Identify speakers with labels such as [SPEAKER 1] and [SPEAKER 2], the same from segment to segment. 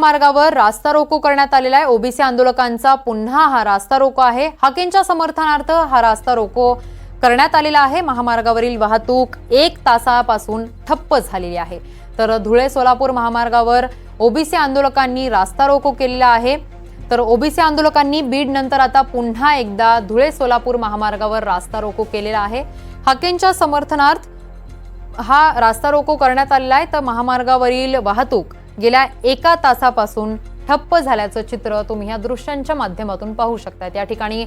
[SPEAKER 1] मार्गावर रास्ता रोको करण्यात आलेला आहे. ओबीसी आंदोलकांचा पुन्हा हा रास्ता रोको आहे. हाकेंच्या समर्थनार्थ हा रास्ता रोको करण्यात आलेला आहे. महामार्गावरील वाहतूक एक तासापासून ठप्प झालेली आहे. तर धुळे सोलापूर महामार्गावर ओबीसी आंदोलकांनी रास्ता रोको केलेला आहे. तर ओबीसी आंदोलकांनी बीड नंतर आता पुन्हा एकदा धुळे सोलापूर महामार्गावर रास्ता रोको केलेला आहे. हाकेंच्या समर्थनार्थ हा रास्ता रोको करण्यात आलेला आहे. तर महामार्गावरील वाहतूक गेल्या एका तासापासून ठप्प झाल्याचं चित्र तुम्ही या दृश्यांच्या माध्यमातून पाहू शकता त्या ठिकाणी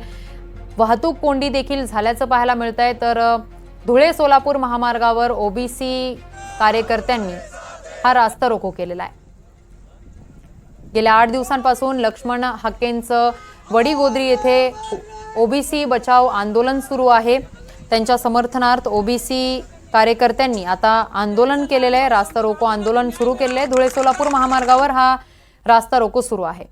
[SPEAKER 1] वाहतूक कोंडी देखील झाल्याचं पाहायला मिळत आहे तर धुळे सोलापूर महामार्गावर ओबीसी कार्यकर्त्यांनी हा रास्ता रोको केलेला आहे. गेल्या आठ दिवसांपासून लक्ष्मण हाकेंचं वडीगोद्री येथे ओबीसी बचाव आंदोलन सुरू आहे. त्यांच्या समर्थनार्थ ओबीसी कार्यकर्त्यांनी आता आंदोलन केलेलं आहे रास्ता रोको आंदोलन सुरू केलेलं आहे. धुळे सोलापूर महामार्गावर हा रास्ता रोको सुरू आहे.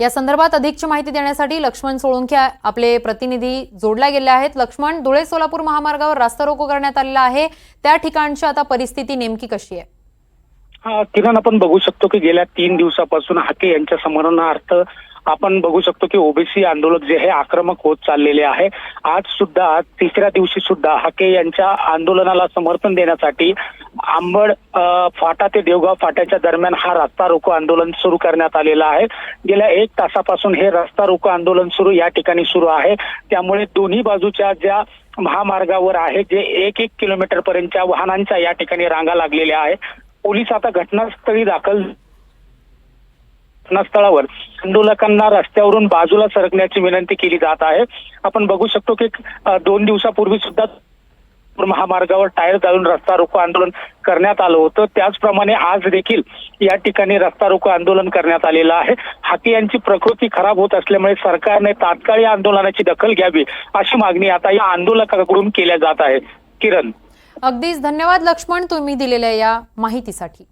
[SPEAKER 1] या संदर्भात अधिकची माहिती देण्यासाठी लक्ष्मण सोळुंखे आपले प्रतिनिधी जोडल्या गेले आहेत. लक्ष्मण धुळे सोलापूर महामार्गावर रास्ता रोको करण्यात आलेला आहे. त्या ठिकाणची आता परिस्थिती नेमकी कशी आहे?
[SPEAKER 2] किरण आपण बघू शकतो की गेल्या तीन दिवसापासून हाके यांच्या समरणार्थ आपण बघू शकतो की ओबीसी आंदोलक जे हे आक्रमक होत चाललेले आहे. आज सुद्धा तिसऱ्या दिवशी सुद्धा हाके यांच्या आंदोलनाला समर्थन देण्यासाठी आंबड फाटा ते देवगाव फाट्याच्या दरम्यान हा रस्ता रोको आंदोलन सुरू करण्यात आलेलं आहे. गेल्या एक तासापासून हे रस्ता रोको आंदोलन सुरू या ठिकाणी सुरू आहे. त्यामुळे दोन्ही बाजूच्या ज्या महामार्गावर आहे जे एक एक किलोमीटर पर्यंतच्या वाहनांच्या या ठिकाणी रांगा लागलेल्या आहे पोलीस आता घटनास्थळी दाखल घटनास्थळावर आंदोलकांना रस्त्यावरून बाजूला सरकण्याची विनंती केली जात आहे. आपण बघू शकतो की दोन दिवसापूर्वी सुद्धा महामार्गावर टायर घालून रस्ता रोको आंदोलन करण्यात आलं होतं. त्याचप्रमाणे आज देखील या ठिकाणी रस्ता रोको आंदोलन करण्यात आलेलं आहे. हाती यांची प्रकृती खराब होत असल्यामुळे सरकारने तात्काळ या आंदोलनाची दखल घ्यावी अशी मागणी आता या आंदोलकाकडून केल्या जात आहे. किरण.
[SPEAKER 1] अगदीच धन्यवाद लक्ष्मण तुम्ही दिलेल्या या माहितीसाठी.